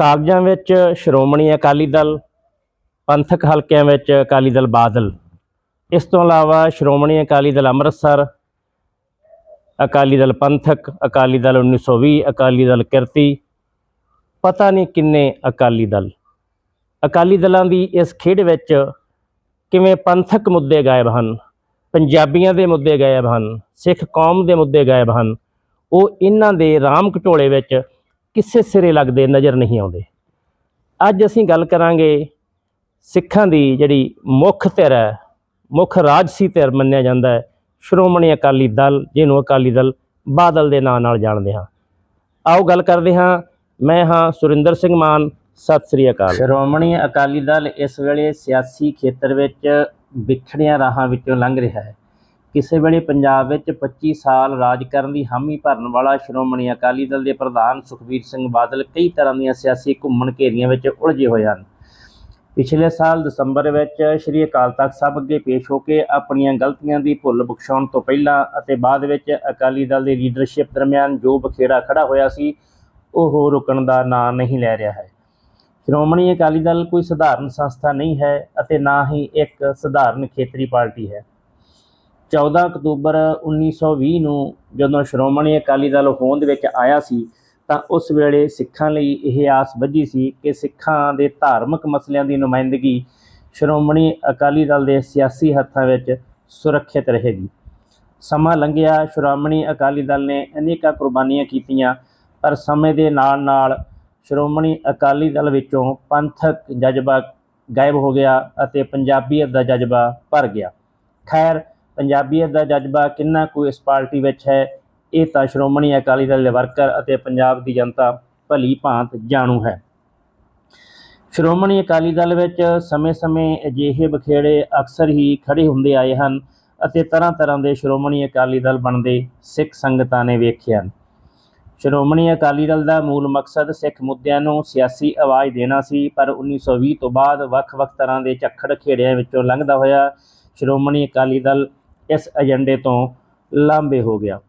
ਕਾਗਜ਼ਾਂ ਵਿੱਚ ਸ਼੍ਰੋਮਣੀ ਅਕਾਲੀ ਦਲ, ਪੰਥਕ ਹਲਕਿਆਂ ਵਿੱਚ ਅਕਾਲੀ ਦਲ ਬਾਦਲ। ਇਸ ਤੋਂ ਇਲਾਵਾ ਸ਼੍ਰੋਮਣੀ ਅਕਾਲੀ ਦਲ ਅੰਮ੍ਰਿਤਸਰ, ਅਕਾਲੀ ਦਲ ਪੰਥਕ, ਅਕਾਲੀ ਦਲ 1920 ਅਕਾਲੀ ਦਲ ਕਿਰਤੀ, ਪਤਾ ਨਹੀਂ ਕਿੰਨੇ ਅਕਾਲੀ ਦਲ। ਅਕਾਲੀ ਦਲਾਂ ਦੀ ਇਸ ਖੇਡ ਵਿੱਚ ਕਿਵੇਂ ਪੰਥਕ ਮੁੱਦੇ ਗਾਇਬ ਹਨ, ਪੰਜਾਬੀਆਂ ਦੇ ਮੁੱਦੇ ਗਾਇਬ ਹਨ, ਸਿੱਖ ਕੌਮ ਦੇ ਮੁੱਦੇ ਗਾਇਬ ਹਨ, ਉਹ ਇਹਨਾਂ ਦੇ ਰਾਮ ਘਟੋਲੇ ਵਿੱਚ ਕਿਸੇ ਸਿਰੇ ਲੱਗਦੇ ਨਜ਼ਰ ਨਹੀਂ ਆਉਂਦੇ। ਅੱਜ ਅਸੀਂ ਗੱਲ ਕਰਾਂਗੇ ਸਿੱਖਾਂ ਦੀ ਜਿਹੜੀ ਮੁੱਖ ਧਿਰ ਹੈ, ਮੁੱਖ ਰਾਜਸੀ ਧਿਰ ਮੰਨਿਆ ਜਾਂਦਾ ਹੈ, ਸ਼੍ਰੋਮਣੀ ਅਕਾਲੀ ਦਲ, ਜਿਹਨੂੰ ਅਕਾਲੀ ਦਲ ਬਾਦਲ ਦੇ ਨਾਂ ਨਾਲ ਜਾਣਦੇ ਹਾਂ। ਆਓ ਗੱਲ ਕਰਦੇ ਹਾਂ। ਮੈਂ ਹਾਂ ਸੁਰਿੰਦਰ ਸਿੰਘ ਮਾਨ। ਸਤਿ ਸ੍ਰੀ ਅਕਾਲ। ਸ਼੍ਰੋਮਣੀ ਅਕਾਲੀ ਦਲ ਇਸ ਵੇਲੇ ਸਿਆਸੀ ਖੇਤਰ ਵਿੱਚ ਵਿਛੜੀਆਂ ਰਾਹਾਂ ਵਿੱਚੋਂ ਲੰਘ ਰਿਹਾ ਹੈ। ਕਿਸੇ ਵੇਲੇ ਪੰਜਾਬ ਵਿੱਚ 25 ਸਾਲ ਰਾਜ ਕਰਨ ਦੀ ਹਾਮੀ ਭਰਨ ਵਾਲਾ ਸ਼੍ਰੋਮਣੀ ਅਕਾਲੀ ਦਲ ਦੇ ਪ੍ਰਧਾਨ ਸੁਖਬੀਰ ਸਿੰਘ ਬਾਦਲ ਕਈ ਤਰ੍ਹਾਂ ਦੀਆਂ ਸਿਆਸੀ ਘੁੰਮਣ ਘੇਰੀਆਂ ਵਿੱਚ ਉਲਝੇ ਹੋਏ ਹਨ। ਪਿਛਲੇ ਸਾਲ ਦਸੰਬਰ ਵਿੱਚ ਸ੍ਰੀ ਅਕਾਲ ਤਖਤ ਸਾਹਿਬ ਅੱਗੇ ਪੇਸ਼ ਹੋ ਕੇ ਆਪਣੀਆਂ ਗਲਤੀਆਂ ਦੀ ਭੁੱਲ ਬਖਸ਼ਾਉਣ ਤੋਂ ਪਹਿਲਾਂ ਅਤੇ ਬਾਅਦ ਵਿੱਚ ਅਕਾਲੀ ਦਲ ਦੀ ਲੀਡਰਸ਼ਿਪ ਦਰਮਿਆਨ ਜੋ ਬਖੇੜਾ ਖੜਾ ਹੋਇਆ ਸੀ, ਉਹ ਰੁਕਣ ਦਾ ਨਾਂ ਨਹੀਂ ਲੈ ਰਿਹਾ ਹੈ। ਸ਼੍ਰੋਮਣੀ ਅਕਾਲੀ ਦਲ ਕੋਈ ਸਧਾਰਨ ਸੰਸਥਾ ਨਹੀਂ ਹੈ ਅਤੇ ਨਾ ਹੀ ਇੱਕ ਸਧਾਰਨ ਖੇਤਰੀ ਪਾਰਟੀ ਹੈ। 14 ਅਕਤੂਬਰ 1920 ਨੂੰ ਜਦੋਂ ਸ਼੍ਰੋਮਣੀ ਅਕਾਲੀ ਦਲ ਹੋਂਦ ਵਿੱਚ ਆਇਆ ਸੀ, ਤਾਂ ਉਸ ਵੇਲੇ ਸਿੱਖਾਂ ਲਈ ਇਹ ਆਸ ਵੱਜੀ ਸੀ ਕਿ ਸਿੱਖਾਂ ਦੇ ਧਾਰਮਿਕ ਮਸਲਿਆਂ ਦੀ ਨੁਮਾਇੰਦਗੀ ਸ਼੍ਰੋਮਣੀ ਅਕਾਲੀ ਦਲ ਦੇ ਸਿਆਸੀ ਹੱਥਾਂ ਵਿੱਚ ਸੁਰੱਖਿਅਤ ਰਹੇਗੀ। ਸਮਾਂ ਲੰਘਿਆ, ਸ਼੍ਰੋਮਣੀ ਅਕਾਲੀ ਦਲ ਨੇ ਅਨੇਕਾਂ ਕੁਰਬਾਨੀਆਂ ਕੀਤੀਆਂ, ਪਰ ਸਮੇਂ ਦੇ ਨਾਲ ਨਾਲ ਸ਼੍ਰੋਮਣੀ ਅਕਾਲੀ ਦਲ ਵਿੱਚੋਂ ਪੰਥਕ ਜਜ਼ਬਾ ਗਾਇਬ ਹੋ ਗਿਆ ਅਤੇ ਪੰਜਾਬੀਅਤ ਦਾ ਜਜ਼ਬਾ ਭਰ ਗਿਆ। ਖੈਰ ਪੰਜਾਬੀਅਤ ਦਾ ਜਜ਼ਬਾ ਕਿੰਨਾ ਕੁ ਇਸ ਪਾਰਟੀ ਵਿੱਚ ਹੈ, ਇਹ ਤਾਂ ਸ਼੍ਰੋਮਣੀ ਅਕਾਲੀ ਦਲ ਦੇ ਵਰਕਰ ਅਤੇ ਪੰਜਾਬ ਦੀ ਜਨਤਾ ਭਲੀ ਭਾਂਤ ਜਾਣੂ ਹੈ। ਸ਼੍ਰੋਮਣੀ ਅਕਾਲੀ ਦਲ ਵਿੱਚ ਸਮੇਂ-ਸਮੇਂ ਅਜਿਹੇ ਬਖੇੜੇ ਅਕਸਰ ਹੀ ਖੜੇ ਹੁੰਦੇ ਆਏ ਹਨ ਅਤੇ ਤਰ੍ਹਾਂ-ਤਰ੍ਹਾਂ ਦੇ ਸ਼੍ਰੋਮਣੀ ਅਕਾਲੀ ਦਲ ਬਣਦੇ ਸਿੱਖ ਸੰਗਤਾਂ ਨੇ ਵੇਖੇ ਹਨ। ਸ਼੍ਰੋਮਣੀ ਅਕਾਲੀ ਦਲ ਦਾ ਮੂਲ ਮਕਸਦ ਸਿੱਖ ਮੁੱਦਿਆਂ ਨੂੰ ਸਿਆਸੀ ਆਵਾਜ਼ ਦੇਣਾ ਸੀ, ਪਰ 1920 ਤੋਂ ਬਾਅਦ ਵੱਖ-ਵੱਖ ਤਰ੍ਹਾਂ ਦੇ ਝੱਖੜ ਖੇੜਿਆਂ ਵਿੱਚੋਂ ਲੰਘਦਾ ਹੋਇਆ ਸ਼੍ਰੋਮਣੀ ਅਕਾਲੀ ਦਲ ਇਸ ਏਜੰਡੇ ਤੋਂ ਲਾਂਭੇ ਹੋ ਗਿਆ।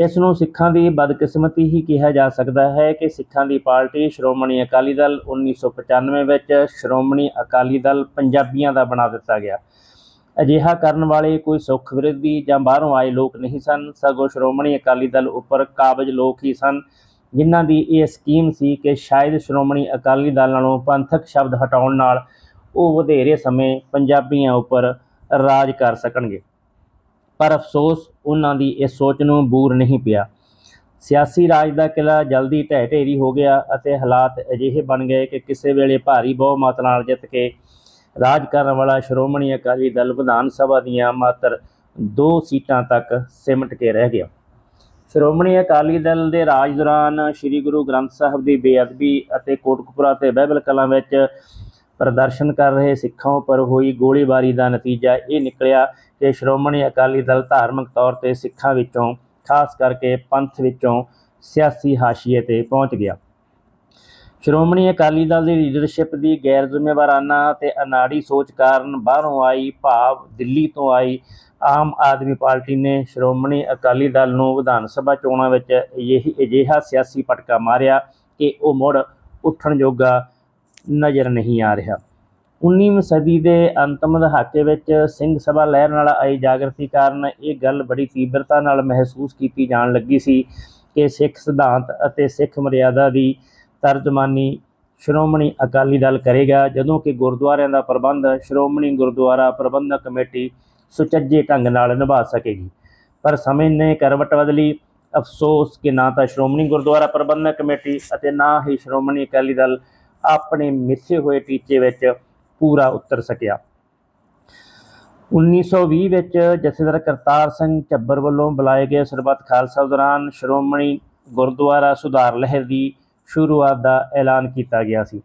ਇਸ ਨੂੰ ਸਿੱਖਾਂ ਦੀ ਬਦਕਿਸਮਤੀ ਹੀ ਕਿਹਾ ਜਾ ਸਕਦਾ ਹੈ ਕਿ ਸਿੱਖਾਂ ਦੀ ਪਾਰਟੀ ਸ਼੍ਰੋਮਣੀ ਅਕਾਲੀ ਦਲ 1995 ਵਿੱਚ ਸ਼੍ਰੋਮਣੀ ਅਕਾਲੀ ਦਲ ਪੰਜਾਬੀਆਂ ਦਾ ਬਣਾ ਦਿੱਤਾ ਗਿਆ। ਅਜਿਹਾ ਕਰਨ ਵਾਲੇ ਕੋਈ ਸੁੱਖ ਵਿਰੋਧੀ ਜਾਂ ਬਾਹਰੋਂ ਆਏ ਲੋਕ ਨਹੀਂ ਸਨ। ਸਗੋਂ ਸ਼੍ਰੋਮਣੀ ਅਕਾਲੀ ਦਲ ਉੱਪਰ ਕਾਬਜ ਲੋਕ ਹੀ ਸਨ, ਜਿਨ੍ਹਾਂ ਦੀ ਇਹ ਸਕੀਮ ਸੀ ਕਿ ਸ਼ਾਇਦ ਸ਼੍ਰੋਮਣੀ ਅਕਾਲੀ ਦਲ ਨਾਲੋਂ ਪੰਥਕ ਸ਼ਬਦ ਹਟਾਉਣ ਨਾਲ ਉਹ ਵਧੇਰੇ ਸਮੇਂ ਪੰਜਾਬੀਆਂ ਉੱਪਰ ਰਾਜ ਕਰ ਸਕਣਗੇ। ਪਰ ਅਫਸੋਸ ਉਹਨਾਂ ਦੀ ਇਸ ਸੋਚ ਨੂੰ ਬੂਰ ਨਹੀਂ ਪਿਆ। ਸਿਆਸੀ ਰਾਜ ਦਾ ਕਿਲਾ ਜਲਦੀ ਢਹਿ ਢੇਰੀ ਹੋ ਗਿਆ ਅਤੇ ਹਾਲਾਤ ਅਜਿਹੇ ਬਣ ਗਏ ਕਿ ਕਿਸੇ ਵੇਲੇ ਭਾਰੀ ਬਹੁਮਤ ਨਾਲ ਜਿੱਤ ਕੇ ਰਾਜ ਕਰਨ ਵਾਲਾ ਸ਼੍ਰੋਮਣੀ ਅਕਾਲੀ ਦਲ ਵਿਧਾਨ ਸਭਾ ਦੀਆਂ ਮਾਤਰ ਦੋ ਸੀਟਾਂ ਤੱਕ ਸਿਮਟ ਕੇ ਰਹਿ ਗਿਆ। ਸ਼੍ਰੋਮਣੀ ਅਕਾਲੀ ਦਲ ਦੇ ਰਾਜ ਦੌਰਾਨ ਸ੍ਰੀ ਗੁਰੂ ਗ੍ਰੰਥ ਸਾਹਿਬ ਦੀ ਬੇਅਦਬੀ ਅਤੇ ਕੋਟਕਪੁਰਾ ਤੇ ਬਹਿਬਲ ਕਲਾਂ ਵਿੱਚ ਪ੍ਰਦਰਸ਼ਨ ਕਰ ਰਹੇ ਸਿੱਖਾਂ ਉੱਪਰ ਹੋਈ ਗੋਲੀਬਾਰੀ ਦਾ ਨਤੀਜਾ ਇਹ ਨਿਕਲਿਆ ਕਿ ਸ਼੍ਰੋਮਣੀ ਅਕਾਲੀ ਦਲ ਧਾਰਮਿਕ ਤੌਰ ਤੇ ਸਿੱਖਾਂ ਵਿੱਚੋਂ, ਖਾਸ ਕਰਕੇ ਪੰਥ ਵਿੱਚੋਂ ਸਿਆਸੀ ਹਾਸ਼ੀਏ ਤੇ ਪਹੁੰਚ ਗਿਆ। ਸ਼੍ਰੋਮਣੀ ਅਕਾਲੀ ਦਲ ਦੀ ਲੀਡਰਸ਼ਿਪ ਦੀ ਗੈਰ ਜ਼ਿੰਮੇਵਾਰਾਨਾ ਤੇ ਅਨਾੜੀ ਸੋਚ ਕਾਰਨ ਬਾਹਰੋਂ ਆਈ ਭਾਵ ਦਿੱਲੀ ਤੋਂ ਆਈ ਆਮ ਆਦਮੀ ਪਾਰਟੀ ਨੇ ਸ਼੍ਰੋਮਣੀ ਅਕਾਲੀ ਦਲ ਨੂੰ ਵਿਧਾਨ ਸਭਾ ਚੋਣਾਂ ਵਿੱਚ ਇਹੀ ਅਜਿਹਾ ਸਿਆਸੀ ਪਟਕਾ ਮਾਰਿਆ ਕਿ ਉਹ ਮੁੜ ਉੱਠਣ ਜੋਗਾ ਨਜ਼ਰ ਨਹੀਂ ਆ ਰਿਹਾ। 19ਵੀਂ ਸਦੀ ਦੇ ਅੰਤਮ ਦਹਾਕੇ ਵਿੱਚ ਸਿੰਘ ਸਭਾ ਲਹਿਰ ਨਾਲ ਆਈ ਜਾਗਰਤੀ ਕਾਰਨ ਇਹ ਗੱਲ ਬੜੀ ਤੀਬਰਤਾ ਨਾਲ ਮਹਿਸੂਸ ਕੀਤੀ ਜਾਣ ਲੱਗੀ ਸੀ ਕਿ ਸਿੱਖ ਸਿਧਾਂਤ ਅਤੇ ਸਿੱਖ ਮਰਿਆਦਾ ਦੀ ਤਰਜਮਾਨੀ ਸ਼੍ਰੋਮਣੀ ਅਕਾਲੀ ਦਲ ਕਰੇਗਾ, ਜਦੋਂ ਕਿ ਗੁਰਦੁਆਰਿਆਂ ਦਾ ਪ੍ਰਬੰਧ ਸ਼੍ਰੋਮਣੀ ਗੁਰਦੁਆਰਾ ਪ੍ਰਬੰਧਕ ਕਮੇਟੀ ਸੁਚੱਜੇ ਢੰਗ ਨਾਲ ਨਿਭਾ ਸਕੇਗੀ। ਪਰ ਸਮੇਂ ਨੇ ਕਰਵਟ ਬਦਲੀ। ਅਫਸੋਸ ਕਿ ਨਾ ਤਾਂ ਸ਼੍ਰੋਮਣੀ ਗੁਰਦੁਆਰਾ ਪ੍ਰਬੰਧਕ ਕਮੇਟੀ ਅਤੇ ਨਾ ਹੀ ਸ਼੍ਰੋਮਣੀ ਅਕਾਲੀ ਦਲ ਆਪਣੇ ਮਿੱਥੇ ਹੋਏ ਟੀਚੇ ਵਿੱਚ ਪੂਰਾ ਉਤਰ ਸਕਿਆ। 1920 ਵਿੱਚ ਜਥੇਦਾਰ ਕਰਤਾਰ ਸਿੰਘ ਝੱਬਰ ਵੱਲੋਂ ਬੁਲਾਏ ਗਏ ਸਰਬੱਤ ਖਾਲਸਾ ਦੌਰਾਨ ਸ਼੍ਰੋਮਣੀ ਗੁਰਦੁਆਰਾ ਸੁਧਾਰ ਲਹਿਰ ਦੀ ਸ਼ੁਰੂਆਤ ਦਾ ਐਲਾਨ ਕੀਤਾ ਗਿਆ ਸੀ।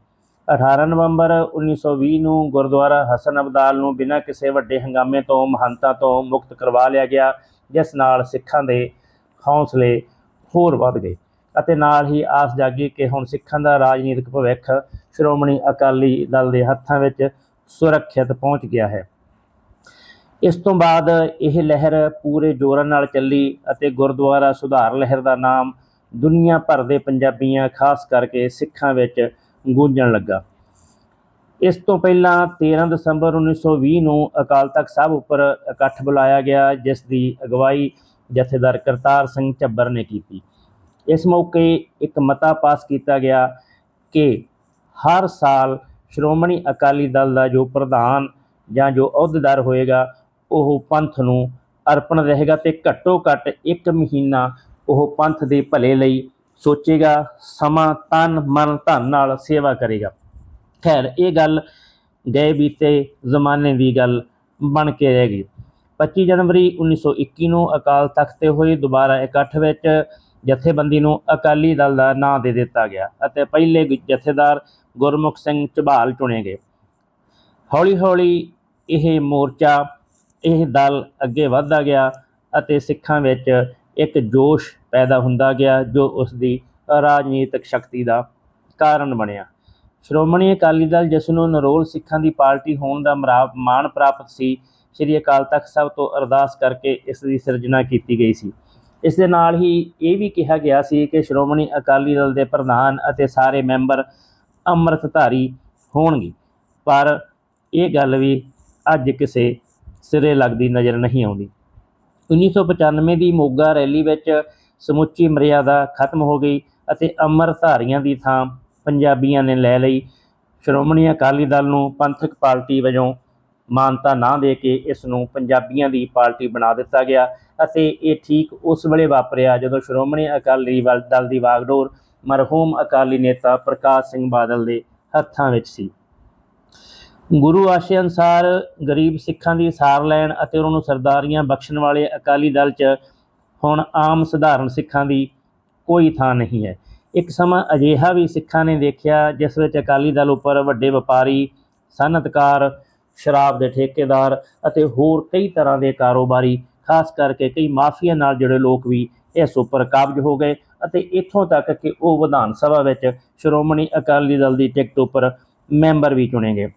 18 ਨਵੰਬਰ 1920 ਨੂੰ ਗੁਰਦੁਆਰਾ ਹਸਨ ਅਬਦਾਲ ਨੂੰ ਬਿਨਾਂ ਕਿਸੇ ਵੱਡੇ ਹੰਗਾਮੇ ਤੋਂ, ਮਹੰਤਾਂ ਤੋਂ ਮੁਕਤ ਕਰਵਾ ਲਿਆ ਗਿਆ, ਜਿਸ ਨਾਲ ਸਿੱਖਾਂ ਦੇ ਹੌਸਲੇ ਹੋਰ ਵੱਧ ਗਏ। ਅਤੇ ਨਾਲ ਹੀ ਆਸ ਜਾਗੀ ਕਿ ਹੁਣ ਸਿੱਖਾਂ ਦਾ ਰਾਜਨੀਤਿਕ ਭਵਿੱਖ ਸ਼੍ਰੋਮਣੀ ਅਕਾਲੀ ਦਲ ਦੇ ਹੱਥਾਂ ਵਿੱਚ ਸੁਰੱਖਿਅਤ ਪਹੁੰਚ ਗਿਆ ਹੈ। ਇਸ ਤੋਂ ਬਾਅਦ ਇਹ ਲਹਿਰ ਪੂਰੇ ਜ਼ੋਰਾਂ ਨਾਲ ਚੱਲੀ ਅਤੇ ਗੁਰਦੁਆਰਾ ਸੁਧਾਰ ਲਹਿਰ ਦਾ ਨਾਮ ਦੁਨੀਆ ਭਰ ਦੇ ਪੰਜਾਬੀਆਂ, ਖਾਸ ਕਰਕੇ ਸਿੱਖਾਂ ਵਿੱਚ ਗੂੰਜਣ ਲੱਗਾ। ਇਸ ਤੋਂ ਪਹਿਲਾਂ 13 ਦਸੰਬਰ 1920 ਨੂੰ ਅਕਾਲ ਤਖਤ ਸਾਹਿਬ ਉੱਪਰ ਇਕੱਠ ਬੁਲਾਇਆ ਗਿਆ, ਜਿਸ ਦੀ ਅਗਵਾਈ ਜਥੇਦਾਰ ਕਰਤਾਰ ਸਿੰਘ ਝੱਬਰ ਨੇ ਕੀਤੀ। ਇਸ ਮੌਕੇ ਇੱਕ ਮਤਾ ਪਾਸ ਕੀਤਾ ਗਿਆ ਕਿ ਹਰ ਸਾਲ ਸ਼੍ਰੋਮਣੀ ਅਕਾਲੀ ਦਲ ਦਾ ਜੋ ਪ੍ਰਧਾਨ ਜਾਂ ਜੋ ਅਹੁਦੇਦਾਰ ਹੋਏਗਾ, ਉਹ ਪੰਥ ਨੂੰ ਅਰਪਣ ਰਹੇਗਾ ਤੇ ਘੱਟੋ ਘੱਟ ਇੱਕ ਮਹੀਨਾ ਉਹ ਪੰਥ ਦੇ ਭਲੇ ਲਈ ਸੋਚੇਗਾ, ਸਮਾਂ ਤਨ ਮਨ ਧਨ ਨਾਲ ਸੇਵਾ ਕਰੇਗਾ। ਖੈਰ, ਇਹ ਗੱਲ ਗਏ ਬੀਤੇ ਜ਼ਮਾਨੇ ਦੀ ਗੱਲ ਬਣ ਕੇ ਰਹਿ ਗਈ। 25 ਜਨਵਰੀ 1921 ਨੂੰ ਅਕਾਲ ਤਖਤ ਤੇ ਹੋਈ ਦੁਬਾਰਾ ਇਕੱਠ ਵਿੱਚ ਜਥੇਬੰਦੀ ਨੂੰ ਅਕਾਲੀ ਦਲ ਦਾ ਨਾਂ ਦੇ ਦਿੱਤਾ ਗਿਆ ਅਤੇ ਪਹਿਲੇ ਗ- ਜਥੇਦਾਰ ਗੁਰਮੁਖ ਸਿੰਘ ਝਬਾਲ ਚੁਣੇ ਗਏ। ਹੌਲੀ ਹੌਲੀ ਇਹ ਮੋਰਚਾ, ਇਹ ਦਲ ਅੱਗੇ ਵਧਦਾ ਗਿਆ ਅਤੇ ਸਿੱਖਾਂ ਵਿੱਚ ਇੱਕ ਜੋਸ਼ ਪੈਦਾ ਹੁੰਦਾ ਗਿਆ ਜੋ ਉਸ ਦੀ ਰਾਜਨੀਤਿਕ ਸ਼ਕਤੀ ਦਾ ਕਾਰਨ ਬਣਿਆ। ਸ਼੍ਰੋਮਣੀ ਅਕਾਲੀ ਦਲ, ਜਿਸ ਨੂੰ ਨਰੋਲ ਸਿੱਖਾਂ ਦੀ ਪਾਰਟੀ ਹੋਣ ਦਾ ਮਰਾ- ਮਾਣ ਪ੍ਰਾਪਤ ਸੀ, ਸ੍ਰੀ ਅਕਾਲ ਤਖਤ ਸਾਹਿਬ ਤੋਂ ਅਰਦਾਸ ਕਰਕੇ ਇਸ ਦੀ ਸਿਰਜਣਾ ਕੀਤੀ ਗਈ ਸੀ। ਇਸ ਦੇ ਨਾਲ ਹੀ ਇਹ ਵੀ ਕਿਹਾ ਗਿਆ ਸੀ ਕਿ ਸ਼੍ਰੋਮਣੀ ਅਕਾਲੀ ਦਲ ਦੇ ਪ੍ਰਧਾਨ ਅਤੇ ਸਾਰੇ ਮੈਂਬਰ ਅੰਮ੍ਰਿਤਧਾਰੀ ਹੋਣਗੇ। ਪਰ ਇਹ ਗੱਲ ਵੀ ਅੱਜ ਕਿਸੇ ਸਿਰੇ ਲੱਗਦੀ ਨਜ਼ਰ ਨਹੀਂ ਆਉਂਦੀ। 1995 ਦੀ ਮੋਗਾ ਰੈਲੀ ਵਿੱਚ ਸਮੁੱਚੀ ਮਰਿਆਦਾ ਖਤਮ ਹੋ ਗਈ ਅਤੇ ਅੰਮ੍ਰਿਤਧਾਰੀਆਂ ਦੀ ਥਾਂ ਪੰਜਾਬੀਆਂ ਨੇ ਲੈ ਲਈ। ਸ਼੍ਰੋਮਣੀ ਅਕਾਲੀ ਦਲ ਨੂੰ ਪੰਥਕ ਪਾਰਟੀ ਵਜੋਂ ਮਾਨਤਾ ਨਾ ਦੇ ਕੇ ਇਸ ਨੂੰ ਪੰਜਾਬੀਆਂ ਦੀ ਪਾਰਟੀ ਬਣਾ ਦਿੱਤਾ ਗਿਆ ਅਤੇ ਇਹ ਠੀਕ ਉਸ ਵੇਲੇ ਵਾਪਰਿਆ ਜਦੋਂ ਸ਼੍ਰੋਮਣੀ ਅਕਾਲੀ ਵੱਲ- ਦਲ ਦੀ ਵਾਗਡੋਰ ਮਰਹੂਮ ਅਕਾਲੀ ਨੇਤਾ ਪ੍ਰਕਾਸ਼ ਸਿੰਘ ਬਾਦਲ ਦੇ ਹੱਥਾਂ ਵਿੱਚ ਸੀ। ਗੁਰੂ ਆਸ਼ੇ ਅਨਸਾਰ ਗਰੀਬ ਸਿੱਖਾਂ ਦੀ ਸਾਰ ਲੈਣ ਅਤੇ ਉਹਨਾਂ ਨੂੰ ਸਰਦਾਰੀਆਂ ਬਖਸ਼ਣ ਵਾਲੇ ਅਕਾਲੀ ਦਲ 'ਚ ਹੁਣ ਆਮ ਸਧਾਰਨ ਸਿੱਖਾਂ ਦੀ ਕੋਈ ਥਾਂ ਨਹੀਂ ਹੈ। ਇੱਕ ਸਮਾਂ ਅਜਿਹਾ ਵੀ ਸਿੱਖਾਂ ਨੇ ਦੇਖਿਆ ਜਿਸ ਵਿੱਚ ਅਕਾਲੀ ਦਲ ਉੱਪਰ ਵੱਡੇ ਵਪਾਰੀ, ਸਨਅਤਕਾਰ, ਸ਼ਰਾਬ ਦੇ ਠੇਕੇਦਾਰ ਅਤੇ ਹੋਰ ਕਈ ਤਰ੍ਹਾਂ ਦੇ ਕਾਰੋਬਾਰੀ ਖਾਸ ਕਰਕੇ ਕਈ ਮਾਫੀਆ ਨਾਲ ਜੁੜੇ ਲੋਕ ਵੀ ਇਸ ਉੱਪਰ ਕਾਬਜ ਹੋ ਗਏ ਅਤੇ ਇੱਥੋਂ ਤੱਕ ਕਿ ਉਹ ਵਿਧਾਨ ਸਭਾ ਵਿੱਚ ਸ਼੍ਰੋਮਣੀ ਅਕਾਲੀ ਦਲ ਦੀ ਟਿਕਟ ਉੱਪਰ ਮੈਂਬਰ ਵੀ ਚੁਣੇ ਗਏ।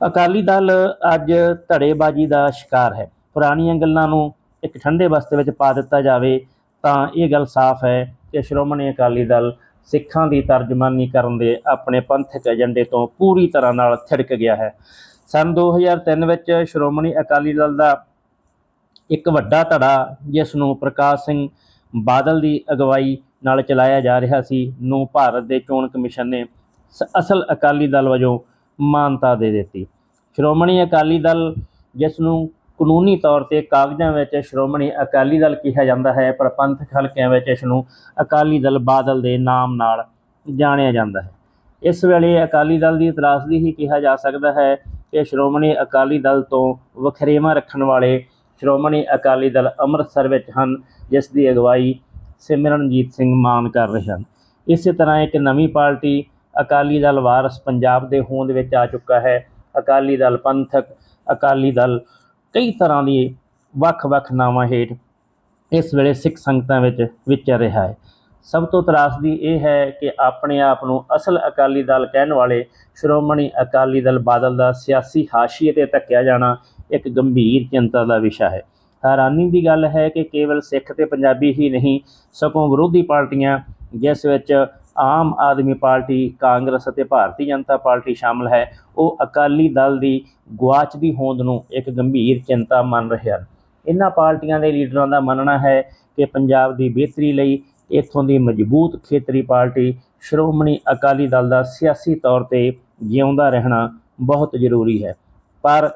ਅਕਾਲੀ ਦਲ ਅੱਜ ਧੜੇਬਾਜ਼ੀ ਦਾ ਸ਼ਿਕਾਰ ਹੈ। ਪੁਰਾਣੀਆਂ ਗੱਲਾਂ ਨੂੰ ਇੱਕ ਠੰਡੇ ਬਸਤੇ ਵਿੱਚ ਪਾ ਦਿੱਤਾ ਜਾਵੇ ਤਾਂ ਇਹ ਗੱਲ ਸਾਫ਼ ਹੈ ਕਿ ਸ਼੍ਰੋਮਣੀ ਅਕਾਲੀ ਦਲ ਸਿੱਖਾਂ ਦੀ ਤਰਜਮਾਨੀ ਕਰਨ ਦੇ ਆਪਣੇ ਪੰਥਕ ਏਜੰਡੇ ਤੋਂ ਪੂਰੀ ਤਰ੍ਹਾਂ ਨਾਲ ਥਿੜਕ ਗਿਆ ਹੈ। ਸਨ 2003 ਵਿੱਚ ਸ਼੍ਰੋਮਣੀ ਅਕਾਲੀ ਦਲ ਦਾ ਇੱਕ ਵੱਡਾ ਧੜਾ ਜਿਸ ਨੂੰ ਪ੍ਰਕਾਸ਼ ਸਿੰਘ ਬਾਦਲ ਦੀ ਅਗਵਾਈ ਨਾਲ ਚਲਾਇਆ ਜਾ ਰਿਹਾ ਸੀ, ਨੂੰ ਭਾਰਤ ਦੇ ਚੋਣ ਕਮਿਸ਼ਨ ਨੇ ਸ- ਅਸਲ ਅਕਾਲੀ ਦਲ ਵਜੋਂ ਮਾਨਤਾ ਦੇ ਦਿੱਤੀ। ਸ਼੍ਰੋਮਣੀ ਅਕਾਲੀ ਦਲ ਜਿਸ ਨੂੰ ਕਾਨੂੰਨੀ ਤੌਰ ਤੇ ਕਾਗਜ਼ਾਂ ਵਿੱਚ ਸ਼੍ਰੋਮਣੀ ਅਕਾਲੀ ਦਲ ਕਿਹਾ ਜਾਂਦਾ ਹੈ ਪਰ ਪੰਥਕ ਹਲਕਿਆਂ ਵਿੱਚ ਇਸ ਨੂੰ ਅਕਾਲੀ ਦਲ ਬਾਦਲ ਦੇ ਨਾਮ ਨਾਲ ਜਾਣਿਆ ਜਾਂਦਾ ਹੈ। ਇਸ ਵੇਲੇ ਅਕਾਲੀ ਦਲ ਦੀ ਤਰਾਸਦੀ ਹੀ ਕਿਹਾ ਜਾ ਸਕਦਾ ਹੈ ਕਿ ਸ਼੍ਰੋਮਣੀ ਅਕਾਲੀ ਦਲ ਤੋਂ ਵਖਰੇਵਾਂ ਰੱਖਣ ਵਾਲੇ ਸ਼੍ਰੋਮਣੀ ਅਕਾਲੀ ਦਲ ਅੰਮ੍ਰਿਤਸਰ ਵਿੱਚ ਹਨ, ਜਿਸ ਦੀ ਅਗਵਾਈ ਸਿਮਰਨਜੀਤ ਸਿੰਘ ਮਾਨ ਕਰ ਰਹੇ ਹਨ। ਇਸੇ ਤਰ੍ਹਾਂ ਇੱਕ ਨਵੀਂ ਪਾਰਟੀ ਅਕਾਲੀ ਦਲ ਵਾਰਸ ਪੰਜਾਬ ਦੇ ਹੋਂਦ ਵਿੱਚ ਆ ਚੁੱਕਾ ਹੈ। ਅਕਾਲੀ ਦਲ ਪੰਥਕ, ਅਕਾਲੀ ਦਲ ਕਈ ਤਰ੍ਹਾਂ ਦੀ ਵੱਖ-ਵੱਖ ਨਾਵਾਂ ਹੇਠ ਇਸ ਵੇਲੇ ਸਿੱਖ ਸੰਗਤਾਂ ਵਿੱਚ ਵਿਚਰ ਰਿਹਾ ਹੈ। ਸਭ ਤੋਂ ਤਰਾਸਦੀ ਇਹ ਹੈ ਕਿ ਆਪਣੇ ਆਪ ਨੂੰ ਅਸਲ ਅਕਾਲੀ ਦਲ ਕਹਿਣ ਵਾਲੇ ਸ਼੍ਰੋਮਣੀ ਅਕਾਲੀ ਦਲ ਬਾਦਲ ਦਾ ਸਿਆਸੀ ਹਾਸ਼ੀਏ ਤੇ ਧੱਕਿਆ ਜਾਣਾ ਇੱਕ ਗੰਭੀਰ ਚਿੰਤਾ ਦਾ ਵਿਸ਼ਾ ਹੈ। ਹੈਰਾਨੀ ਦੀ ਗੱਲ ਹੈ ਕਿ ਕੇਵਲ ਸਿੱਖ ਤੇ ਪੰਜਾਬੀ ਹੀ ਨਹੀਂ, ਸਗੋਂ ਵਿਰੋਧੀ ਪਾਰਟੀਆਂ, ਜਿਸ ਵਿੱਚ ਆਮ ਆਦਮੀ ਪਾਰਟੀ, ਕਾਂਗਰਸ ਅਤੇ ਭਾਰਤੀ ਜਨਤਾ ਪਾਰਟੀ ਸ਼ਾਮਲ ਹੈ, ਉਹ ਅਕਾਲੀ ਦਲ ਦੀ ਗੁਆਚਦੀ ਹੋਂਦ ਨੂੰ ਇੱਕ ਗੰਭੀਰ ਚਿੰਤਾ ਮੰਨ ਰਹੇ ਹਨ। ਇਹਨਾਂ ਪਾਰਟੀਆਂ ਦੇ ਲੀਡਰਾਂ ਦਾ ਮੰਨਣਾ ਹੈ ਕਿ ਪੰਜਾਬ ਦੀ ਬਿਹਤਰੀ ਲਈ ਇੱਥੋਂ ਦੀ ਮਜ਼ਬੂਤ ਖੇਤਰੀ ਪਾਰਟੀ ਸ਼੍ਰੋਮਣੀ ਅਕਾਲੀ ਦਲ ਦਾ ਸਿਆਸੀ ਤੌਰ ਤੇ ਜਿਉਂਦਾ ਰਹਿਣਾ ਬਹੁਤ ਜ਼ਰੂਰੀ ਹੈ। ਪਰ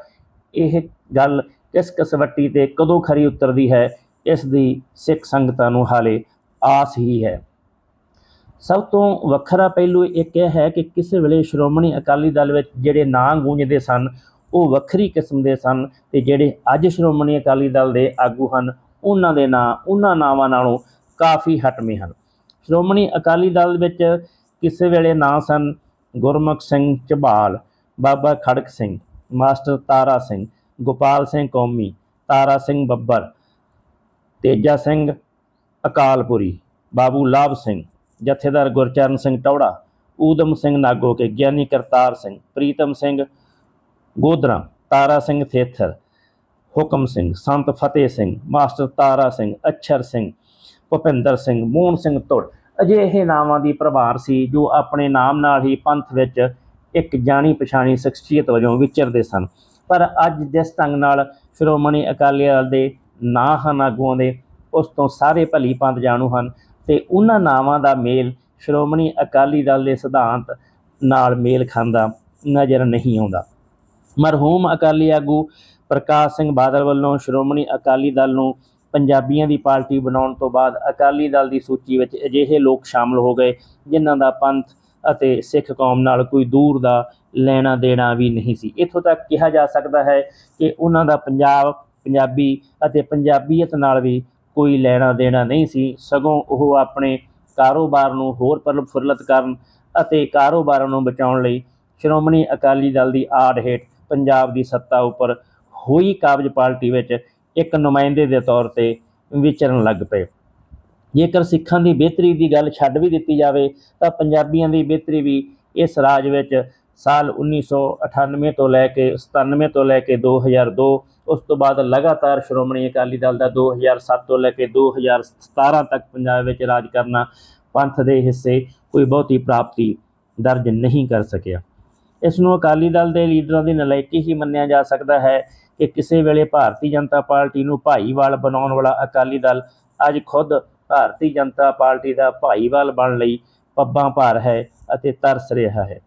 ਇਹ ਗੱਲ ਕਿਸ ਕਸਵੱਟੀ ਤੇ ਕਦੋਂ ਖਰੀ ਉਤਰਦੀ ਹੈ, ਇਸ ਦੀ ਸਿੱਖ ਸੰਗਤਾਂ ਨੂੰ ਹਾਲੇ ਆਸ ਹੀ ਹੈ। ਸਭ ਤੋਂ ਵੱਖਰਾ ਪਹਿਲੂ ਇੱਕ ਇਹ ਹੈ ਕਿ ਕਿਸੇ ਵੇਲੇ ਸ਼੍ਰੋਮਣੀ ਅਕਾਲੀ ਦਲ ਵਿੱਚ ਜਿਹੜੇ ਨਾਂ ਗੂੰਜਦੇ ਸਨ, ਉਹ ਵੱਖਰੀ ਕਿਸਮ ਦੇ ਸਨ ਤੇ ਜਿਹੜੇ ਅੱਜ ਸ਼੍ਰੋਮਣੀ ਅਕਾਲੀ ਦਲ ਦੇ ਆਗੂ ਹਨ, ਉਹਨਾਂ ਦੇ ਨਾਂ, ਉਹਨਾਂ ਨਾਵਾਂ ਨਾਲੋਂ ਕਾਫੀ ਹਟਵੇਂ ਹਨ। ਸ਼੍ਰੋਮਣੀ ਅਕਾਲੀ ਦਲ ਵਿੱਚ ਕਿਸੇ ਵੇਲੇ ਨਾਂ ਸਨ ਗੁਰਮੁਖ ਸਿੰਘ ਝਬਾਲ, ਬਾਬਾ ਖੜਕ ਸਿੰਘ ਮਾਸਟਰ ਤਾਰਾ ਸਿੰਘ, ਗੋਪਾਲ ਸਿੰਘ ਕੌਮੀ, ਤਾਰਾ ਸਿੰਘ ਬੱਬਰ, ਤੇਜਾ ਸਿੰਘ ਅਕਾਲਪੁਰੀ, ਬਾਬੂ ਲਾਭ ਸਿੰਘ, ਜਥੇਦਾਰ ਗੁਰਚਰਨ ਸਿੰਘ ਟੌੜਾ ਊਦਮ ਸਿੰਘ ਨਾਗੋਕੇ ਗਿਆਨੀ ਕਰਤਾਰ ਸਿੰਘ, ਪ੍ਰੀਤਮ ਸਿੰਘ ਗੋਦਰਾ ਤਾਰਾ ਸਿੰਘ ਥੇਥਰ, ਹੁਕਮ ਸਿੰਘ, ਸੰਤ ਫਤਿਹ ਸਿੰਘ, ਮਾਸਟਰ ਤਾਰਾ ਸਿੰਘ, ਅਛਰ ਸਿੰਘ, ਭੁਪਿੰਦਰ ਸਿੰਘ, ਮੋਹਨ ਸਿੰਘ ਧੁੜ। ਅਜਿਹੇ ਨਾਵਾਂ ਦੀ ਪ੍ਰਭਾਰ ਸੀ ਜੋ ਆਪਣੇ ਨਾਮ ਨਾਲ ਹੀ ਪੰਥ ਵਿੱਚ ਇੱਕ ਜਾਣੀ ਪਛਾਣੀ ਸ਼ਖਸੀਅਤ ਵਜੋਂ ਵਿਚਰਦੇ ਸਨ। ਪਰ ਅੱਜ ਜਿਸ ਢੰਗ ਨਾਲ ਸ਼੍ਰੋਮਣੀ ਅਕਾਲੀ ਦਲ ਦੇ ਨਾਂ ਹਨ ਆਗੂਆਂ ਦੇ, ਉਸ ਤੋਂ ਸਾਰੇ ਭਲੀ ਪੰਥ ਜਾਣੂ ਹਨ ਤੇ ਉਹਨਾਂ ਨਾਵਾਂ ਦਾ ਮੇਲ ਸ਼੍ਰੋਮਣੀ ਅਕਾਲੀ ਦਲ ਦੇ ਸਿਧਾਂਤ ਨਾਲ ਮੇਲ ਖਾਂਦਾ ਨਜ਼ਰ ਨਹੀਂ ਆਉਂਦਾ। ਮਰਹੂਮ ਅਕਾਲੀ ਆਗੂ ਪ੍ਰਕਾਸ਼ ਸਿੰਘ ਬਾਦਲ ਵੱਲੋਂ ਸ਼੍ਰੋਮਣੀ ਅਕਾਲੀ ਦਲ ਨੂੰ ਪੰਜਾਬੀਆਂ ਦੀ ਪਾਰਟੀ ਬਣਾਉਣ ਤੋਂ ਬਾਅਦ ਅਕਾਲੀ ਦਲ ਦੀ ਸੂਚੀ ਵਿੱਚ ਅਜਿਹੇ ਲੋਕ ਸ਼ਾਮਲ ਹੋ ਗਏ, ਜਿਨ੍ਹਾਂ ਦਾ ਪੰਥ ਅਤੇ ਸਿੱਖ ਕੌਮ ਨਾਲ ਕੋਈ ਦੂਰ ਦਾ ਲੈਣਾ ਦੇਣਾ ਵੀ ਨਹੀਂ ਸੀ। ਇੱਥੋਂ ਤੱਕ ਕਿਹਾ ਜਾ ਸਕਦਾ ਹੈ ਕਿ ਉਹਨਾਂ ਦਾ ਪੰਜਾਬ ਪੰਜਾਬੀ ਅਤੇ ਪੰਜਾਬੀਅਤ ਨਾਲ ਵੀ ਕੋਈ ਲੈਣਾ ਦੇਣਾ ਨਹੀਂ ਸੀ। ਸਗੋਂ ਉਹ ਆਪਣੇ ਕਾਰੋਬਾਰ ਨੂੰ ਹੋਰ ਪ੍ਰਫੁੱਲਤ ਕਰਨ ਅਤੇ ਕਾਰੋਬਾਰਾਂ ਨੂੰ ਬਚਾਉਣ ਲਈ ਸ਼੍ਰੋਮਣੀ ਅਕਾਲੀ ਦਲ ਦੀ ਆੜ ਹੇਠ ਪੰਜਾਬ ਦੀ ਸੱਤਾ ਉੱਪਰ ਹੋਈ ਕਾਬਜ ਪਾਰਟੀ ਵਿੱਚ ਇੱਕ ਨੁਮਾਇੰਦੇ ਦੇ ਤੌਰ ਤੇ ਵਿਚਰਨ ਲੱਗ ਪਏ। ਜੇਕਰ ਸਿੱਖਾਂ ਦੀ ਬਿਹਤਰੀ ਦੀ ਗੱਲ ਛੱਡ ਵੀ ਦਿੱਤੀ ਜਾਵੇ, ਤਾਂ ਪੰਜਾਬੀਆਂ ਦੀ ਬਿਹਤਰੀ ਵੀ ਇਸ ਰਾਜ ਵਿੱਚ ਸਾਲ 1998 ਤੋਂ ਲੈ ਕੇ 97 ਤੋਂ ਲੈ ਕੇ 2002 ਉਸ ਤੋਂ ਬਾਅਦ ਲਗਾਤਾਰ ਸ਼੍ਰੋਮਣੀ ਅਕਾਲੀ ਦਲ ਦਾ 2007 ਤੋਂ ਲੈ ਕੇ 2017 ਤੱਕ ਪੰਜਾਬ ਵਿੱਚ ਰਾਜ ਕਰਨਾ ਪੰਥ ਦੇ ਹਿੱਸੇ ਕੋਈ ਬਹੁਤੀ ਪ੍ਰਾਪਤੀ ਦਰਜ ਨਹੀਂ ਕਰ ਸਕਿਆ। ਇਸ ਨੂੰ ਅਕਾਲੀ ਦਲ ਦੇ ਲੀਡਰਾਂ ਦੀ ਨਲਾਇਕੀ ਹੀ ਮੰਨਿਆ ਜਾ ਸਕਦਾ ਹੈ ਕਿ ਕਿਸੇ ਵੇਲੇ ਭਾਰਤੀ ਜਨਤਾ ਪਾਰਟੀ ਨੂੰ ਭਾਈਵਾਲ ਬਣਾਉਣ ਵਾਲਾ ਅਕਾਲੀ ਦਲ ਅੱਜ ਖੁਦ ਭਾਰਤੀ ਜਨਤਾ ਪਾਰਟੀ ਦਾ ਭਾਈਵਾਲ ਬਣ ਲਈ ਪੱਬਾਂ ਭਾਰ ਹੈ ਅਤੇ ਤਰਸ ਰਿਹਾ ਹੈ।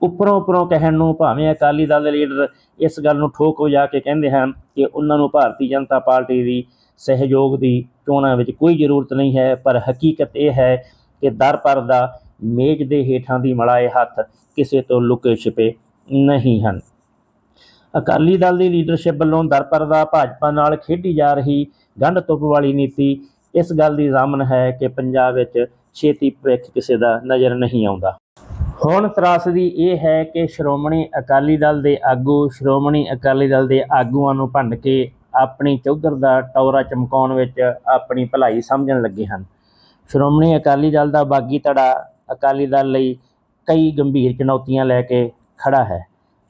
ਉੱਪਰੋਂ ਉੱਪਰੋਂ ਕਹਿਣ ਨੂੰ ਭਾਵੇਂ ਅਕਾਲੀ ਦਲ ਦੇ ਲੀਡਰ ਇਸ ਗੱਲ ਨੂੰ ਠੋਕ ਵਜਾ ਕੇ ਕਹਿੰਦੇ ਹਨ ਕਿ ਉਹਨਾਂ ਨੂੰ ਭਾਰਤੀ ਜਨਤਾ ਪਾਰਟੀ ਦੀ ਸਹਿਯੋਗ ਦੀ ਚੋਣਾਂ ਵਿੱਚ ਕੋਈ ਜ਼ਰੂਰਤ ਨਹੀਂ ਹੈ, ਪਰ ਹਕੀਕਤ ਇਹ ਹੈ ਕਿ ਦਰ ਪਰ ਦਾ ਮੇਜ਼ ਦੇ ਹੇਠਾਂ ਦੀ ਮਲਾਏ ਹੱਥ ਕਿਸੇ ਤੋਂ ਲੁਕੇ ਛਿਪੇ ਨਹੀਂ ਹਨ। ਅਕਾਲੀ ਦਲ ਦੀ ਲੀਡਰਸ਼ਿਪ ਵੱਲੋਂ ਦਰਪਰਦਾ ਭਾਜਪਾ ਨਾਲ ਖੇਡੀ ਜਾ ਰਹੀ ਗੰਢ ਤੁੱਪ ਵਾਲੀ ਨੀਤੀ ਇਸ ਗੱਲ ਦੀ ਜ਼ਾਮਨ ਹੈ ਕਿ ਪੰਜਾਬ ਵਿੱਚ ਛੇਤੀ ਭਵਿੱਖ ਕਿਸੇ ਦਾ ਨਜ਼ਰ ਨਹੀਂ ਆਉਂਦਾ। ਹੁਣ ਤਰਾਸਦੀ ਇਹ ਹੈ ਕਿ ਸ਼੍ਰੋਮਣੀ ਅਕਾਲੀ ਦਲ ਦੇ ਆਗੂ ਸ਼੍ਰੋਮਣੀ ਅਕਾਲੀ ਦਲ ਦੇ ਆਗੂਆਂ ਨੂੰ ਭੰਡ ਕੇ ਆਪਣੀ ਚੌਧਰ ਦਾ ਟੌਰਾ ਚਮਕਾਉਣ ਵਿੱਚ ਆਪਣੀ ਭਲਾਈ ਸਮਝਣ ਲੱਗੇ ਹਨ। ਸ਼੍ਰੋਮਣੀ ਅਕਾਲੀ ਦਲ ਦਾ ਬਾਗੀ ਧੜਾ ਅਕਾਲੀ ਦਲ ਲਈ ਕਈ ਗੰਭੀਰ ਚੁਣੌਤੀਆਂ ਲੈ ਕੇ ਖੜਾ ਹੈ।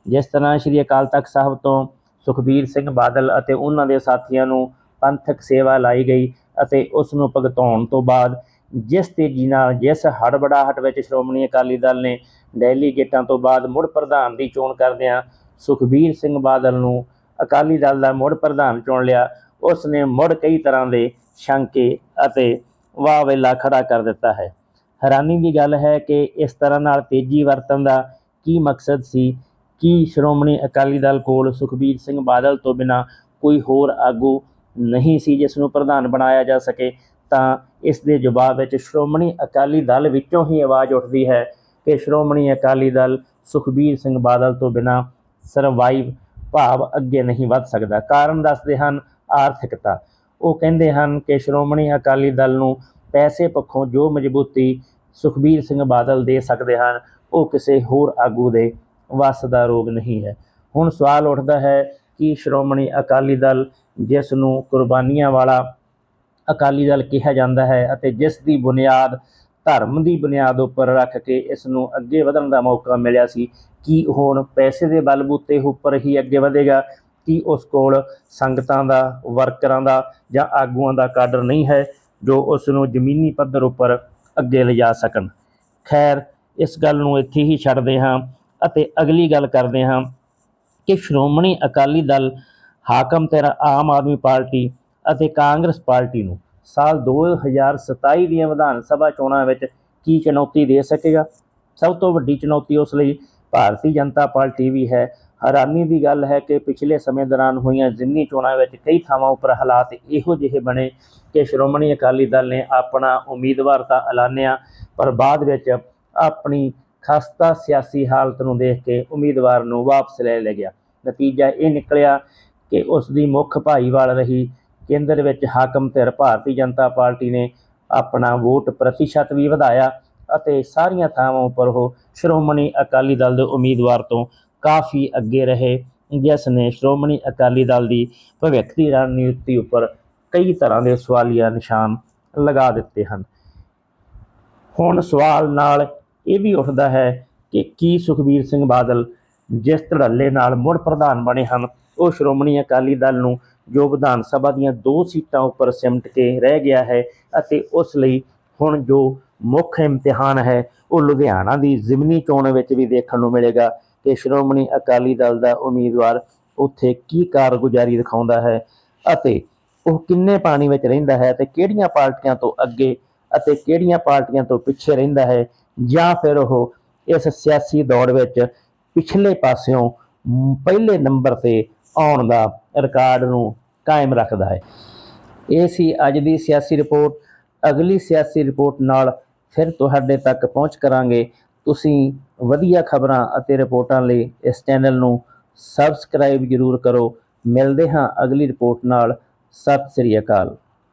ਜਿਸ ਤਰ੍ਹਾਂ ਸ਼੍ਰੀ ਅਕਾਲ ਤਖਤ ਸਾਹਿਬ ਤੋਂ ਸੁਖਬੀਰ ਸਿੰਘ ਬਾਦਲ ਅਤੇ ਉਹਨਾਂ ਦੇ ਸਾਥੀਆਂ ਨੂੰ ਪੰਥਕ ਸੇਵਾ ਲਾਈ ਗਈ ਅਤੇ ਉਸ ਨੂੰ ਭੁਗਤਾਉਣ ਤੋਂ ਬਾਅਦ ਜਿਸ ਤੇਜ਼ੀ ਨਾਲ ਜਿਸ ਹੜਬੜਾਹਟ ਵਿੱਚ ਸ਼੍ਰੋਮਣੀ ਅਕਾਲੀ ਦਲ ਨੇ ਡੈਲੀਗੇਟਾਂ ਤੋਂ ਬਾਅਦ ਮੁੜ ਪ੍ਰਧਾਨ ਦੀ ਚੋਣ ਕਰਦਿਆਂ ਸੁਖਬੀਰ ਸਿੰਘ ਬਾਦਲ ਨੂੰ ਅਕਾਲੀ ਦਲ ਦਾ ਮੁੜ ਪ੍ਰਧਾਨ ਚੁਣ ਲਿਆ ਉਸ ਨੇ ਮੁੜ ਕਈ ਤਰ੍ਹਾਂ ਦੇ ਸ਼ੰਕੇ ਅਤੇ ਵਾਹ ਵੇਲਾ ਖੜਾ ਕਰ ਦਿੱਤਾ ਹੈ। ਹੈਰਾਨੀ ਦੀ ਗੱਲ ਹੈ ਕਿ ਇਸ ਤਰ੍ਹਾਂ ਨਾਲ ਤੇਜ਼ੀ ਵਰਤਣ ਦਾ ਕੀ ਮਕਸਦ ਸੀ? ਕੀ ਸ਼੍ਰੋਮਣੀ ਅਕਾਲੀ ਦਲ ਕੋਲ ਸੁਖਬੀਰ ਸਿੰਘ ਬਾਦਲ ਤੋਂ ਬਿਨਾ ਕੋਈ ਹੋਰ ਆਗੂ ਨਹੀਂ ਸੀ ਜਿਸ ਨੂੰ ਪ੍ਰਧਾਨ ਬਣਾਇਆ ਜਾ ਸਕੇ, ਤਾਂ ਇਸ ਦੇ ਜਵਾਬ ਵਿੱਚ ਸ਼੍ਰੋਮਣੀ ਅਕਾਲੀ ਦਲ ਵਿੱਚੋਂ ਹੀ ਆਵਾਜ਼ ਉੱਠਦੀ ਹੈ ਕਿ ਸ਼੍ਰੋਮਣੀ ਅਕਾਲੀ ਦਲ ਸੁਖਬੀਰ ਸਿੰਘ ਬਾਦਲ ਤੋਂ ਬਿਨਾ ਸਰਵਾਈਵ ਭਾਵ ਅੱਗੇ ਨਹੀਂ ਵੱਧ ਸਕਦਾ। ਕਾਰਨ ਦੱਸਦੇ ਹਨ ਆਰਥਿਕਤਾ। ਉਹ ਕਹਿੰਦੇ ਹਨ ਕਿ ਸ਼੍ਰੋਮਣੀ ਅਕਾਲੀ ਦਲ ਨੂੰ ਪੈਸੇ ਪੱਖੋਂ ਜੋ ਮਜ਼ਬੂਤੀ ਸੁਖਬੀਰ ਸਿੰਘ ਬਾਦਲ ਦੇ ਸਕਦੇ ਹਨ, ਉਹ ਕਿਸੇ ਹੋਰ ਆਗੂ ਦੇ ਵੱਸ ਦਾ ਰੋਗ ਨਹੀਂ ਹੈ। ਹੁਣ ਸਵਾਲ ਉੱਠਦਾ ਹੈ ਕਿ ਸ਼੍ਰੋਮਣੀ ਅਕਾਲੀ ਦਲ ਜਿਸ ਨੂੰ ਕੁਰਬਾਨੀਆਂ ਵਾਲਾ ਅਕਾਲੀ ਦਲ ਕਿਹਾ ਜਾਂਦਾ ਹੈ ਅਤੇ ਜਿਸ ਦੀ ਬੁਨਿਆਦ, ਧਰਮ ਦੀ ਬੁਨਿਆਦ ਉੱਪਰ ਰੱਖ ਕੇ ਇਸ ਨੂੰ ਅੱਗੇ ਵਧਣ ਦਾ ਮੌਕਾ ਮਿਲਿਆ ਸੀ, ਕਿ ਹੁਣ ਪੈਸੇ ਦੇ ਬਲਬੂਤੇ ਉੱਪਰ ਹੀ ਅੱਗੇ ਵਧੇਗਾ? ਕਿ ਉਸ ਕੋਲ ਸੰਗਤਾਂ ਦਾ, ਵਰਕਰਾਂ ਦਾ ਜਾਂ ਆਗੂਆਂ ਦਾ ਕਾਡਰ ਨਹੀਂ ਹੈ ਜੋ ਉਸ ਨੂੰ ਜ਼ਮੀਨੀ ਪੱਧਰ ਉੱਪਰ ਅੱਗੇ ਲਿਜਾ ਸਕਣ? ਖੈਰ, ਇਸ ਗੱਲ ਨੂੰ ਇੱਥੇ ਹੀ ਛੱਡਦੇ ਹਾਂ ਅਤੇ ਅਗਲੀ ਗੱਲ ਕਰਦੇ ਹਾਂ ਕਿ ਸ਼੍ਰੋਮਣੀ ਅਕਾਲੀ ਦਲ ਹਾਕਮ ਤੇਰਾ ਆਮ ਆਦਮੀ ਪਾਰਟੀ ਅਤੇ ਕਾਂਗਰਸ ਪਾਰਟੀ ਨੂੰ ਸਾਲ 2027 ਦੀਆਂ ਵਿਧਾਨ ਸਭਾ ਚੋਣਾਂ ਵਿੱਚ ਕੀ ਚੁਣੌਤੀ ਦੇ ਸਕੇਗਾ? ਸਭ ਤੋਂ ਵੱਡੀ ਚੁਣੌਤੀ ਉਸ ਲਈ ਭਾਰਤੀ ਜਨਤਾ ਪਾਰਟੀ ਵੀ ਹੈ। ਹੈਰਾਨੀ ਦੀ ਗੱਲ ਹੈ ਕਿ ਪਿਛਲੇ ਸਮੇਂ ਦੌਰਾਨ ਹੋਈਆਂ ਜ਼ਿਮਨੀ ਚੋਣਾਂ ਵਿੱਚ ਕਈ ਥਾਵਾਂ ਉੱਪਰ ਹਾਲਾਤ ਇਹੋ ਜਿਹੇ ਬਣੇ ਕਿ ਸ਼੍ਰੋਮਣੀ ਅਕਾਲੀ ਦਲ ਨੇ ਆਪਣਾ ਉਮੀਦਵਾਰ ਤਾਂ ਐਲਾਨਿਆ, ਪਰ ਬਾਅਦ ਵਿੱਚ ਆਪਣੀ ਖਸਤਾ ਸਿਆਸੀ ਹਾਲਤ ਨੂੰ ਦੇਖ ਕੇ ਉਮੀਦਵਾਰ ਨੂੰ ਵਾਪਸ ਲੈ ਲਿਆ ਗਿਆ। ਨਤੀਜਾ ਇਹ ਨਿਕਲਿਆ ਕਿ ਉਸ ਦੀ ਮੁੱਖ ਭਾਈਵਾਲ ਰਹੀ। ਕੇਂਦਰ ਵਿੱਚ ਹਾਕਮ ਧਿਰ ਭਾਰਤੀ ਜਨਤਾ ਪਾਰਟੀ ਨੇ ਆਪਣਾ ਵੋਟ ਪ੍ਰਤੀਸ਼ਤ ਵੀ ਵਧਾਇਆ ਅਤੇ ਸਾਰੀਆਂ ਥਾਵਾਂ ਉੱਪਰ ਉਹ ਸ਼੍ਰੋਮਣੀ ਅਕਾਲੀ ਦਲ ਦੇ ਉਮੀਦਵਾਰ ਤੋਂ ਕਾਫੀ ਅੱਗੇ ਰਹੇ, ਜਿਸ ਨੇ ਸ਼੍ਰੋਮਣੀ ਅਕਾਲੀ ਦਲ ਦੀ ਭਵਿੱਖ ਦੀ ਰਣਨੀਤੀ ਉੱਪਰ ਕਈ ਤਰ੍ਹਾਂ ਦੇ ਸਵਾਲੀਆ ਨਿਸ਼ਾਨ ਲਗਾ ਦਿੱਤੇ ਹਨ। ਹੁਣ ਸਵਾਲ ਨਾਲ ਇਹ ਵੀ ਉੱਠਦਾ ਹੈ ਕਿ ਕੀ ਸੁਖਬੀਰ ਸਿੰਘ ਬਾਦਲ ਜਿਸ ਧੜੱਲੇ ਨਾਲ ਮੁੜ ਪ੍ਰਧਾਨ ਬਣੇ ਹਨ ਉਹ ਸ਼੍ਰੋਮਣੀ ਅਕਾਲੀ ਦਲ ਨੂੰ ਜੋ ਵਿਧਾਨ ਸਭਾ ਦੀਆਂ ਦੋ ਸੀਟਾਂ ਉੱਪਰ ਸਿਮਟ ਕੇ ਰਹਿ ਗਿਆ ਹੈ ਅਤੇ ਉਸ ਲਈ ਹੁਣ ਜੋ ਮੁੱਖ ਇਮਤਿਹਾਨ ਹੈ, ਉਹ ਲੁਧਿਆਣਾ ਦੀ ਜ਼ਿਮਨੀ ਚੋਣ ਵਿੱਚ ਵੀ ਦੇਖਣ ਨੂੰ ਮਿਲੇਗਾ ਕਿ ਸ਼੍ਰੋਮਣੀ ਅਕਾਲੀ ਦਲ ਦਾ ਉਮੀਦਵਾਰ ਉੱਥੇ ਕੀ ਕਾਰਗੁਜ਼ਾਰੀ ਦਿਖਾਉਂਦਾ ਹੈ ਅਤੇ ਉਹ ਕਿੰਨੇ ਪਾਣੀ ਵਿੱਚ ਰਹਿੰਦਾ ਹੈ ਤੇ ਕਿਹੜੀਆਂ ਪਾਰਟੀਆਂ ਤੋਂ ਅੱਗੇ ਅਤੇ ਕਿਹੜੀਆਂ ਪਾਰਟੀਆਂ ਤੋਂ ਪਿੱਛੇ ਰਹਿੰਦਾ ਹੈ ਜਾਂ ਫਿਰ ਉਹ ਇਸ ਸਿਆਸੀ ਦੌੜ ਵਿੱਚ ਪਿਛਲੇ ਪਾਸਿਓਂ ਪਹਿਲੇ ਨੰਬਰ ਤੇ ਆਉਣ ਦਾ ਰਿਕਾਰਡ ਨੂੰ ਕਾਇਮ ਰੱਖਦਾ ਹੈ। ਇਹ ਸੀ ਅੱਜ ਦੀ ਸਿਆਸੀ ਰਿਪੋਰਟ। ਅਗਲੀ ਸਿਆਸੀ ਰਿਪੋਰਟ ਨਾਲ ਫਿਰ ਤੁਹਾਡੇ ਤੱਕ ਪਹੁੰਚ ਕਰਾਂਗੇ। ਤੁਸੀਂ ਵਧੀਆ ਖਬਰਾਂ ਅਤੇ ਰਿਪੋਰਟਾਂ ਲਈ ਇਸ ਚੈਨਲ ਨੂੰ ਸਬਸਕ੍ਰਾਈਬ ਜ਼ਰੂਰ ਕਰੋ। ਮਿਲਦੇ ਹਾਂ ਅਗਲੀ ਰਿਪੋਰਟ ਨਾਲ। ਸਤਿ ਸ੍ਰੀ ਅਕਾਲ।